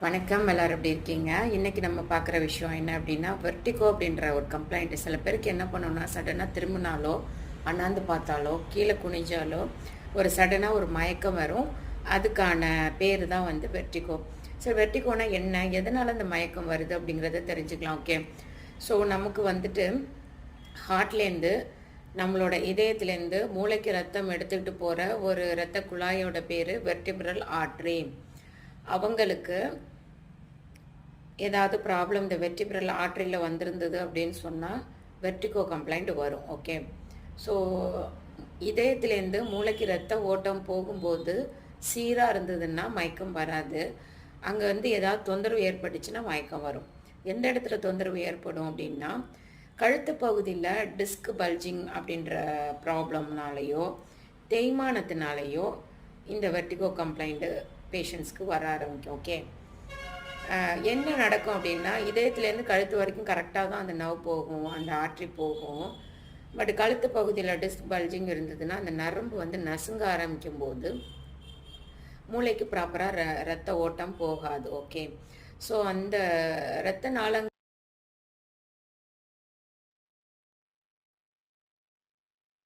வணக்கம். எல்லாரும் எப்படி இருக்கீங்க? இன்னைக்கு நம்ம பார்க்குற விஷயம் என்ன அப்படின்னா வெர்டிகோ அப்படின்ற ஒரு கம்ப்ளைண்ட் சில பேருக்கு என்ன பண்ணணும்னா சடனாக திரும்பினாலோ அண்ணாந்து பார்த்தாலோ கீழே குனிஞ்சாலோ ஒரு சடனாக ஒரு மயக்கம் வரும். அதுக்கான பேர் தான் வந்து வெர்டிகோ சரி வெர்டிகோனா என்ன? எதனால் அந்த மயக்கம் வருது அப்படிங்கிறத தெரிஞ்சுக்கலாம் ஓகே ஸோ நமக்கு வந்துட்டு ஹார்ட்லேருந்து நம்மளோட இதயத்துலேருந்து மூளைக்கு ரத்தம் எடுத்துக்கிட்டு போகிற ஒரு இரத்த குழாயோட பேர் வெர்டிபிரல் ஆட்ரி அவங்களுக்கு ஏதாவது ப்ராப்ளம் இந்த வெர்டிபிரல் ஆர்ட்ரியில் வந்திருந்தது அப்படின்னு சொன்னால் வெர்டிகோ கம்ப்ளைண்ட் வரும் ஓகே ஸோ இதயத்துலேருந்து மூளைக்கு ரத்த ஓட்டம் போகும்போது சீராக இருந்ததுன்னா மயக்கம் வராது. அங்கே வந்து ஏதாவது தொந்தரவு ஏற்பட்டுச்சுன்னா மயக்கம் வரும். எந்த இடத்துல தொந்தரவு ஏற்படும் அப்படின்னா கழுத்து பகுதியில் டிஸ்க் பல்ஜிங் அப்படின்ற ப்ராப்ளம்னாலேயோ தேய்மானத்தினாலேயோ இந்த வெர்டிகோ கம்ப்ளைண்ட்டு பேஷண்ட்ஸ்க்கு வர ஆரம்பிக்கும் ஓகே என்ன நடக்கும் அப்படின்னா இதயத்துலேருந்து கழுத்து வரைக்கும் கரெக்டாக தான் அந்த நவ் போகும் அந்த ஆற்றி போகும். பட் கழுத்து பகுதியில் டிஸ்க் பல்ஜிங் இருந்ததுன்னா அந்த நரம்பு வந்து நசுங்க ஆரம்பிக்கும் போது மூளைக்கு ப்ராப்பராக ர ரத்த ஓட்டம் போகாது ஓகே ஸோ அந்த இரத்த நாளங்கள்